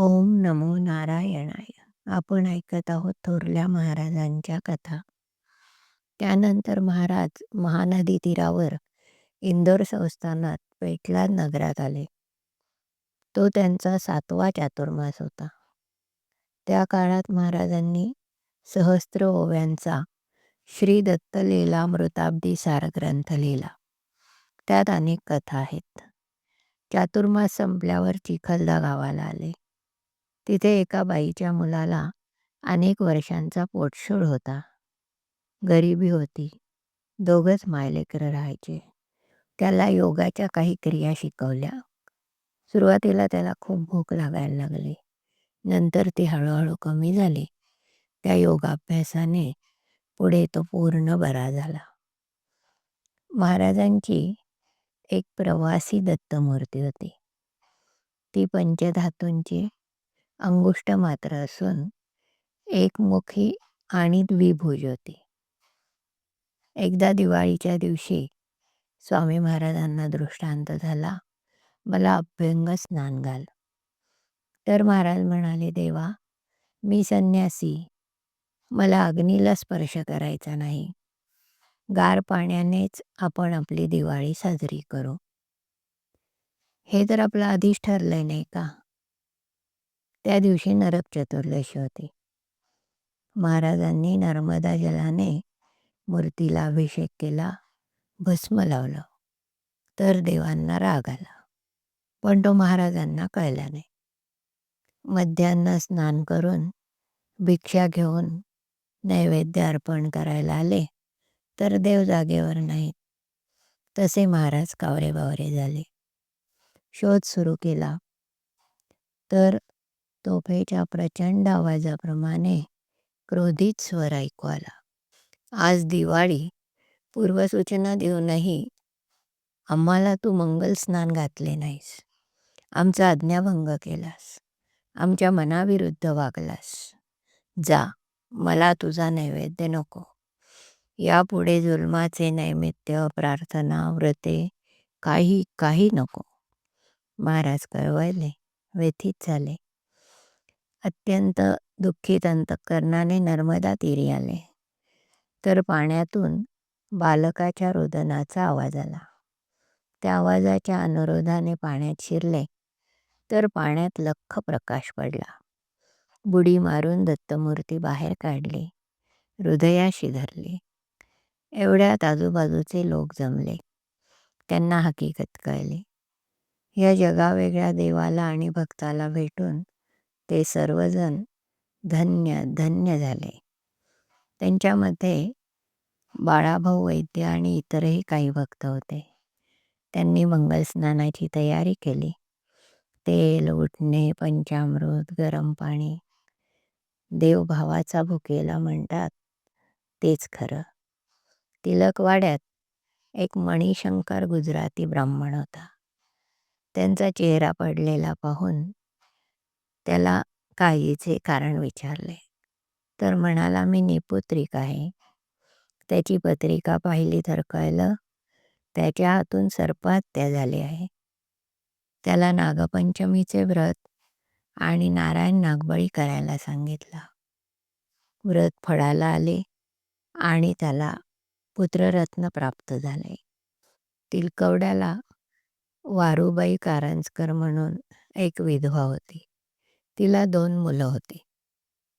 ओम नमो नारायणाय. आपण ऐकत आहोत थोरल्या महाराजांच्या कथा. त्यानंतर महाराज महानदी तीरावर इंदोर संस्थानात पेटला नगरात आले. तो त्यांचा सातवा चातुर्मास होता. त्या काळात महाराजांनी सहस्त्र ओव्यांचा श्री दत्त लीलामृताब्दी सार ग्रंथ लिहिला. त्यात अनेक कथा आहेत. चातुर्मास संपल्यावर चिखलदा गावाला आले. तिथे एका बाईच्या मुलाला अनेक वर्षांचा पोटशोळ होता. गरिबी होती. दोघंच मायलेकरं राहायचे. त्याला योगाच्या काही क्रिया शिकवल्या. सुरुवातीला त्याला खूप भूक लागायला लागली. नंतर ती हळूहळू कमी झाली. त्या योगाभ्यासाने पुढे तो पूर्ण बरा झाला. महाराजांची एक प्रवासी दत्तमूर्ती होती. ती पंचधातूंची अंगुष्ट मात्र असून एकमुखी आणि द्विभुज होती. एकदा दिवाळीच्या दिवशी स्वामी महाराजांना दृष्टांत झाला मला अभ्यंग स्नान घाल. तर महाराज म्हणाले देवा मी संन्यासी. मला अग्नीला स्पर्श करायचा नाही. गार पाण्यानेच आपण आपली दिवाळी साजरी करू. हे तर आपलं आधीच ठरलंय नाही का? त्या दिवशी नरक चतुर्दशी होती. महाराजांनी नर्मदा जलाने मूर्तीला अभिषेक केला भस्म लावलं तर देवांना राग आला पण तो महाराजांना कळला नाही. मध्यान्न स्नान करून भिक्षा घेऊन नैवेद्य अर्पण करायला आले तर देव जागेवर नाहीत. तसे महाराज कावरे बावरे झाले. शोध सुरू केला तर तोफेच्या प्रचंड आवाजाप्रमाणे क्रोधित स्वर ऐकू आला. आज दिवाळी. पूर्वसूचना देऊनही आम्हाला तू मंगल स्नान घातले नाहीस. आमचा आज्ञाभंग केलास. आमच्या मनाविरुद्ध वागलास. जा मला तुझा नैवेद्य नको. यापुढे जुलमाचे नैमित्य प्रार्थना व्रते काही काही नको. महाराज कळवळले व्यथित झाले. अत्यंत दुःखित अंतःकरणाने नर्मदा तीरी आले. तर पाण्यातून बालकाच्या रोदनाचा आवाज आला. त्या आवाजाच्या अनुरोधाने पाण्यात शिरले तर पाण्यात लख्ख प्रकाश पडला. बुडी मारून दत्तमूर्ती बाहेर काढली हृदयाशी धरली. एवढ्यात आजूबाजूचे लोक जमले. त्यांना हकीकत कळली. या जगावेगळ्या देवाला आणि भक्ताला भेटून ते सर्वजण धन्य धन्य झाले. त्यांच्यामध्ये बाळाभाऊ वैद्य आणि इतरही काही भक्त होते. त्यांनी मंगलस्नानाची तयारी केली. तेल उठणे पंचामृत गरम पाणी देवभावाचा भुकेला म्हणतात तेच खरं. तिलकवाड्यात एक मणिशंकर गुजराती ब्राह्मण होता. त्यांचा चेहरा पडलेला पाहून त्याला काहीचे कारण विचारले. तर म्हणाला मी निपुत्रिक आहे. त्याची पत्रिका पाहिली तर कळलं त्याच्या हातून सर्पहत्या झाली आहे. त्याला नागपंचमीचे व्रत आणि नारायण नागबळी करायला सांगितलं. व्रत फळाला आले आणि त्याला पुत्ररत्न प्राप्त झाले. तिलकवड्याला वारुबाई कारंजकर म्हणून एक विधवा होती. तिला दोन मुलं होती.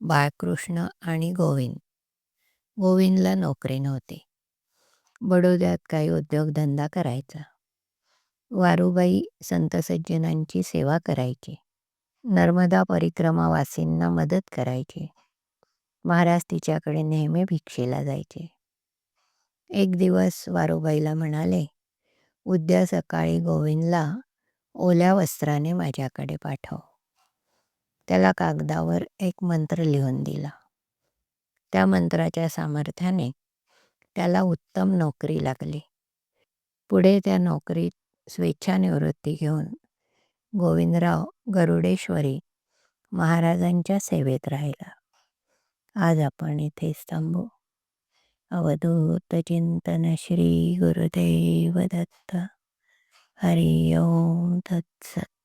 बाळकृष्ण आणि गोविंद. गोविंदला नोकरी नव्हती. बडोद्यात काही उद्योगधंदा करायचा. वारूबाई संत सज्जनांची सेवा करायची. नर्मदा परिक्रमावासींना मदत करायची. महाराज तिच्याकडे नेहमी भिक्षेला जायचे. एक दिवस वारूबाईला म्हणाले उद्या सकाळी गोविंदला ओल्या वस्त्राने माझ्याकडे पाठव. त्याला कागदावर एक मंत्र लिहून दिला. त्या मंत्राच्या सामर्थ्याने त्याला उत्तम नोकरी लागली. पुढे त्या नोकरीत स्वेच्छानिवृत्ती घेऊन गोविंदराव गरुडेश्वरी महाराजांच्या सेवेत राहिला. आज आपण इथेच थांबू. अवधूत चिंतन श्री गुरुदेव दत्त. हरि ओम तत्सत.